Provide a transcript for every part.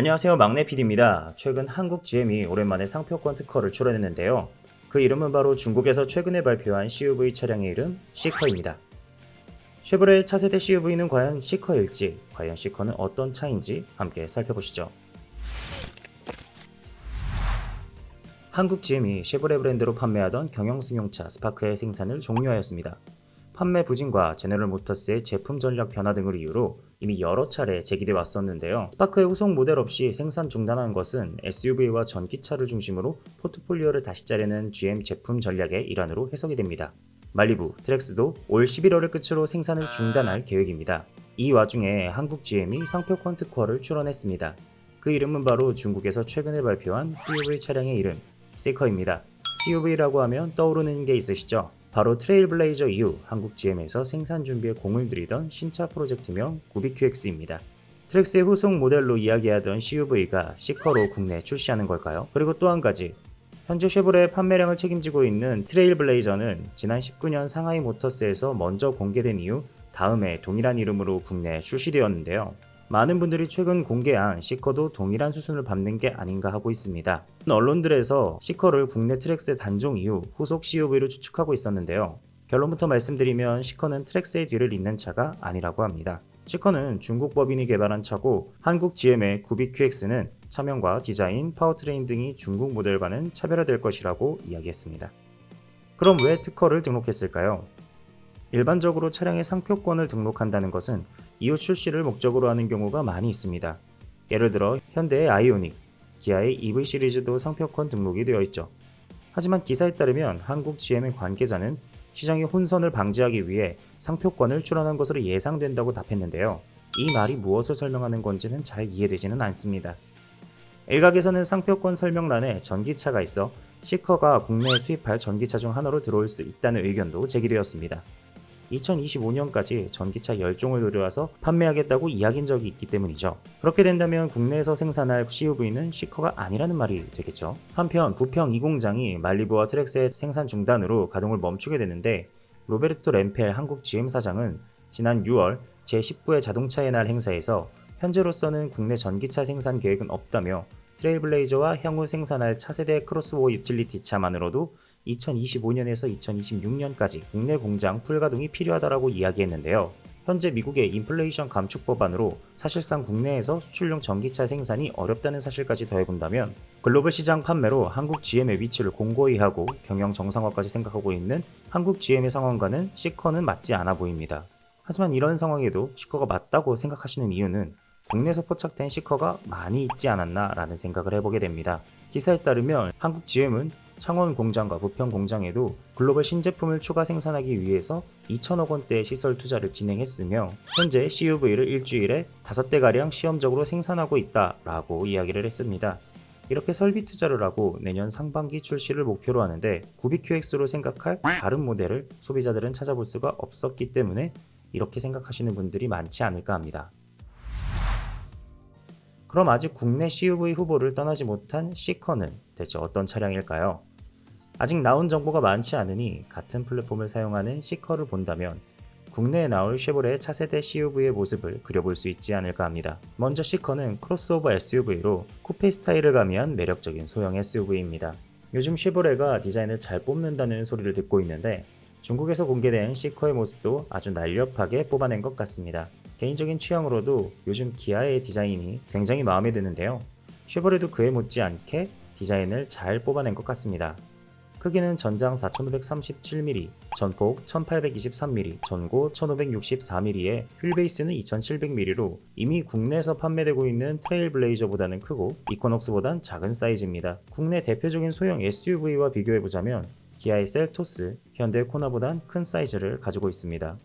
안녕하세요 막내 PD입니다. 최근 한국 GM이 오랜만에 상표권 특허를 출원했는데요. 그 이름은 바로 중국에서 최근에 발표한 CUV 차량의 이름 시커입니다. 쉐보레 차세대 CUV는 과연 시커일지, 과연 시커는 어떤 차인지 함께 살펴보시죠. 한국 GM이 쉐보레 브랜드로 판매하던 경영 승용차 스파크의 생산을 종료하였습니다. 판매 부진과 제너럴 모터스의 제품 전략 변화 등을 이유로 이미 여러 차례 제기돼 왔었는데요. 스파크의 후속 모델 없이 생산 중단한 것은 SUV와 전기차를 중심으로 포트폴리오를 다시 짜려는 GM 제품 전략의 일환으로 해석이 됩니다. 말리부, 트렉스도 올 11월을 끝으로 생산을 중단할 계획입니다. 이 와중에 한국 GM이 상표권 특허를 출원했습니다. 그 이름은 바로 중국에서 최근에 발표한 CUV 차량의 이름, 시커입니다. CUV라고 하면 떠오르는 게 있으시죠? 바로 트레일블레이저 이후 한국 GM에서 생산 준비에 공을 들이던 신차 프로젝트명 구비QX입니다. 트렉스의 후속 모델로 이야기하던 CUV가 시커로 국내에 출시하는 걸까요? 그리고 또 한 가지 현재 쉐보레의 판매량을 책임지고 있는 트레일블레이저는 지난 19년 상하이 모터스에서 먼저 공개된 이후 다음해 동일한 이름으로 국내에 출시되었는데요. 많은 분들이 최근 공개한 시커도 동일한 수순을 밟는 게 아닌가 하고 있습니다. 언론들에서 시커를 국내 트랙스의 단종 이후 후속 CUV로 추측하고 있었는데요. 결론부터 말씀드리면 시커는 트랙스의 뒤를 잇는 차가 아니라고 합니다. 시커는 중국 법인이 개발한 차고 한국 GM의 구비 QX는 차명과 디자인, 파워트레인 등이 중국 모델과는 차별화될 것이라고 이야기했습니다. 그럼 왜 특허를 등록했을까요? 일반적으로 차량의 상표권을 등록한다는 것은 이후 출시를 목적으로 하는 경우가 많이 있습니다. 예를 들어 현대의 아이오닉, 기아의 EV 시리즈도 상표권 등록이 되어 있죠. 하지만 기사에 따르면 한국 GM의 관계자는 시장의 혼선을 방지하기 위해 상표권을 출원한 것으로 예상된다고 답했는데요. 이 말이 무엇을 설명하는 건지는 잘 이해되지는 않습니다. 일각에서는 상표권 설명란에 전기차가 있어 시커가 국내에 수입할 전기차 중 하나로 들어올 수 있다는 의견도 제기되었습니다. 2025년까지 전기차 10종을 노려와서 판매하겠다고 이야기한 적이 있기 때문이죠. 그렇게 된다면 국내에서 생산할 CUV는 시커가 아니라는 말이 되겠죠. 한편 부평 이 공장이 말리부와 트렉스의 생산 중단으로 가동을 멈추게 되는데 로베르토 램펠 한국 GM 사장은 지난 6월 제19회 자동차의 날 행사에서 현재로서는 국내 전기차 생산 계획은 없다며 트레일블레이저와 향후 생산할 차세대 크로스오버 유틸리티 차만으로도 2025년에서 2026년까지 국내 공장 풀가동이 필요하다라고 이야기했는데요. 현재 미국의 인플레이션 감축 법안으로 사실상 국내에서 수출용 전기차 생산이 어렵다는 사실까지 더해본다면 글로벌 시장 판매로 한국 GM의 위치를 공고히 하고 경영 정상화까지 생각하고 있는 한국 GM의 상황과는 시커는 맞지 않아 보입니다. 하지만 이런 상황에도 시커가 맞다고 생각하시는 이유는 국내에서 포착된 시커가 많이 있지 않았나라는 생각을 해보게 됩니다. 기사에 따르면 한국 GM은 창원 공장과 부평 공장에도 글로벌 신제품을 추가 생산하기 위해서 2천억 원대의 시설 투자를 진행했으며 현재 CUV를 일주일에 5대가량 시험적으로 생산하고 있다라고 이야기를 했습니다. 이렇게 설비 투자를 하고 내년 상반기 출시를 목표로 하는데 구비QX로 생각할 다른 모델을 소비자들은 찾아볼 수가 없었기 때문에 이렇게 생각하시는 분들이 많지 않을까 합니다. 그럼 아직 국내 CUV 후보를 떠나지 못한 시커는 대체 어떤 차량일까요? 아직 나온 정보가 많지 않으니 같은 플랫폼을 사용하는 시커를 본다면 국내에 나올 쉐보레 차세대 CUV의 모습을 그려볼 수 있지 않을까 합니다. 먼저 시커는 크로스오버 SUV로 쿠페 스타일을 가미한 매력적인 소형 SUV입니다. 요즘 쉐보레가 디자인을 잘 뽑는다는 소리를 듣고 있는데 중국에서 공개된 시커의 모습도 아주 날렵하게 뽑아낸 것 같습니다. 개인적인 취향으로도 요즘 기아의 디자인이 굉장히 마음에 드는데요. 쉐보레도 그에 못지않게 디자인을 잘 뽑아낸 것 같습니다. 크기는 전장 4537mm, 전폭 1823mm, 전고 1564mm에 휠베이스는 2700mm로 이미 국내에서 판매되고 있는 트레일블레이저보다는 크고 이코녹스보단 작은 사이즈입니다. 국내 대표적인 소형 SUV와 비교해보자면 기아의 셀토스, 현대 코나보단 큰 사이즈를 가지고 있습니다.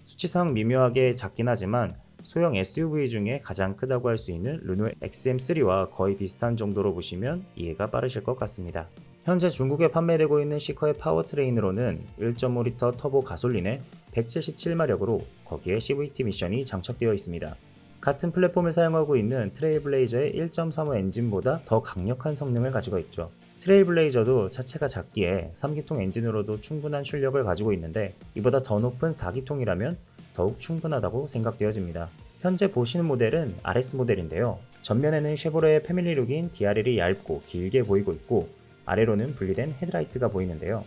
수치상 미묘하게 작긴 하지만 소형 SUV 중에 가장 크다고 할 수 있는 르노 XM3와 거의 비슷한 정도로 보시면 이해가 빠르실 것 같습니다. 현재 중국에 판매되고 있는 시커의 파워트레인으로는 1.5L 터보 가솔린에 177마력으로 거기에 CVT 미션이 장착되어 있습니다. 같은 플랫폼을 사용하고 있는 트레일블레이저의 1.35 엔진보다 더 강력한 성능을 가지고 있죠. 트레일블레이저도 차체가 작기에 3기통 엔진으로도 충분한 출력을 가지고 있는데 이보다 더 높은 4기통이라면 더욱 충분하다고 생각되어집니다. 현재 보시는 모델은 RS 모델인데요. 전면에는 쉐보레의 패밀리룩인 DRL이 얇고 길게 보이고 있고 아래로는 분리된 헤드라이트가 보이는데요.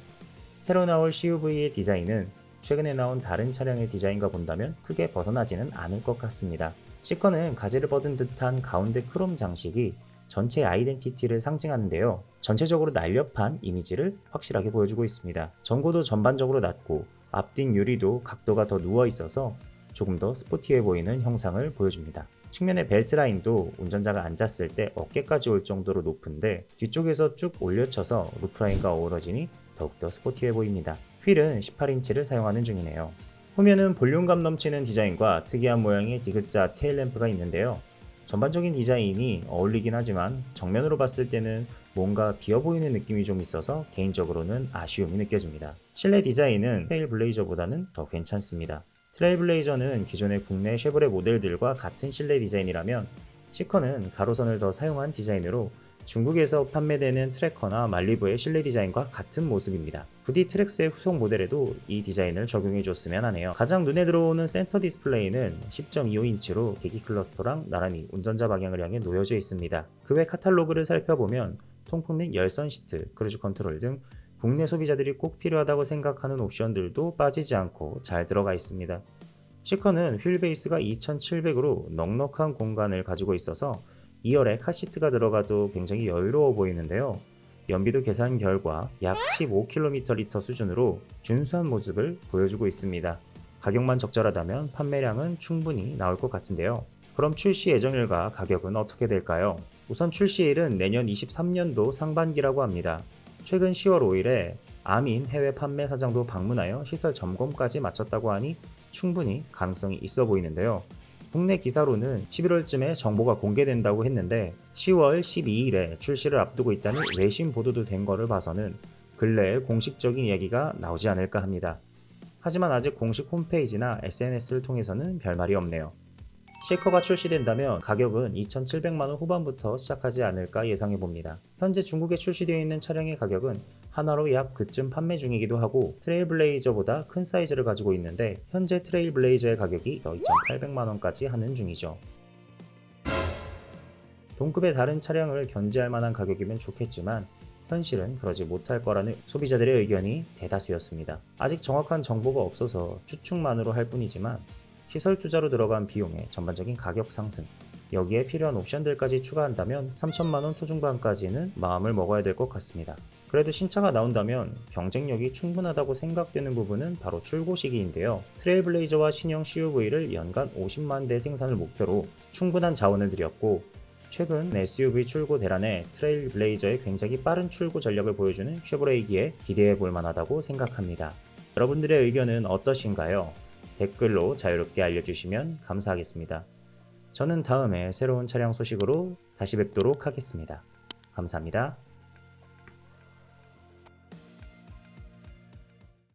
새로 나올 CUV의 디자인은 최근에 나온 다른 차량의 디자인과 본다면 크게 벗어나지는 않을 것 같습니다. C커는 가지를 뻗은 듯한 가운데 크롬 장식이 전체 아이덴티티를 상징하는데요. 전체적으로 날렵한 이미지를 확실하게 보여주고 있습니다. 전고도 전반적으로 낮고 앞뒷 유리도 각도가 더 누워 있어서 조금 더 스포티해 보이는 형상을 보여줍니다. 측면의 벨트 라인도 운전자가 앉았을 때 어깨까지 올 정도로 높은데 뒤쪽에서 쭉 올려쳐서 루프라인과 어우러지니 더욱더 스포티해 보입니다. 휠은 18인치를 사용하는 중이네요. 후면은 볼륨감 넘치는 디자인과 특이한 모양의 디귿자 테일램프가 있는데요. 전반적인 디자인이 어울리긴 하지만 정면으로 봤을 때는 뭔가 비어 보이는 느낌이 좀 있어서 개인적으로는 아쉬움이 느껴집니다. 실내 디자인은 트레일 블레이저보다는 더 괜찮습니다. 트레일 블레이저는 기존의 국내 쉐보레 모델들과 같은 실내 디자인이라면 시커는 가로선을 더 사용한 디자인으로 중국에서 판매되는 트래커나 말리부의 실내 디자인과 같은 모습입니다. 부디 트랙스의 후속 모델에도 이 디자인을 적용해 줬으면 하네요. 가장 눈에 들어오는 센터 디스플레이는 10.25인치로 계기 클러스터랑 나란히 운전자 방향을 향해 놓여져 있습니다. 그 외 카탈로그를 살펴보면 통풍 및 열선 시트, 크루즈 컨트롤 등 국내 소비자들이 꼭 필요하다고 생각하는 옵션들도 빠지지 않고 잘 들어가 있습니다. 시커는 휠 베이스가 2700으로 넉넉한 공간을 가지고 있어서 2열에 카시트가 들어가도 굉장히 여유로워 보이는데요. 연비도 계산 결과 약 15km/리터 수준으로 준수한 모습을 보여주고 있습니다. 가격만 적절하다면 판매량은 충분히 나올 것 같은데요. 그럼 출시 예정일과 가격은 어떻게 될까요? 우선 출시일은 내년 23년도 상반기라고 합니다. 최근 10월 5일에 아민 해외 판매 사장도 방문하여 시설 점검까지 마쳤다고 하니 충분히 가능성이 있어 보이는데요. 국내 기사로는 11월쯤에 정보가 공개된다고 했는데 10월 12일에 출시를 앞두고 있다는 외신 보도도 된 거를 봐서는 근래에 공식적인 이야기가 나오지 않을까 합니다. 하지만 아직 공식 홈페이지나 SNS를 통해서는 별말이 없네요. 쉐커가 출시된다면 가격은 2,700만원 후반부터 시작하지 않을까 예상해 봅니다. 현재 중국에 출시되어 있는 차량의 가격은 하나로 약 그쯤 판매 중이기도 하고 트레일블레이저보다 큰 사이즈를 가지고 있는데 현재 트레일블레이저의 가격이 더 2,800만원까지 하는 중이죠. 동급의 다른 차량을 견제할 만한 가격이면 좋겠지만 현실은 그러지 못할 거라는 소비자들의 의견이 대다수였습니다. 아직 정확한 정보가 없어서 추측만으로 할 뿐이지만 시설 투자로 들어간 비용의 전반적인 가격 상승, 여기에 필요한 옵션들까지 추가한다면 3천만원 초중반까지는 마음을 먹어야 될 것 같습니다. 그래도 신차가 나온다면 경쟁력이 충분하다고 생각되는 부분은 바로 출고 시기인데요. 트레일블레이저와 신형 CUV를 연간 50만 대 생산을 목표로 충분한 자원을 들였고 최근 SUV 출고 대란에 트레일블레이저의 굉장히 빠른 출고 전략을 보여주는 쉐보레이기에 기대해 볼 만하다고 생각합니다. 여러분들의 의견은 어떠신가요? 댓글로 자유롭게 알려주시면 감사하겠습니다. 저는 다음에 새로운 차량 소식으로 다시 뵙도록 하겠습니다. 감사합니다.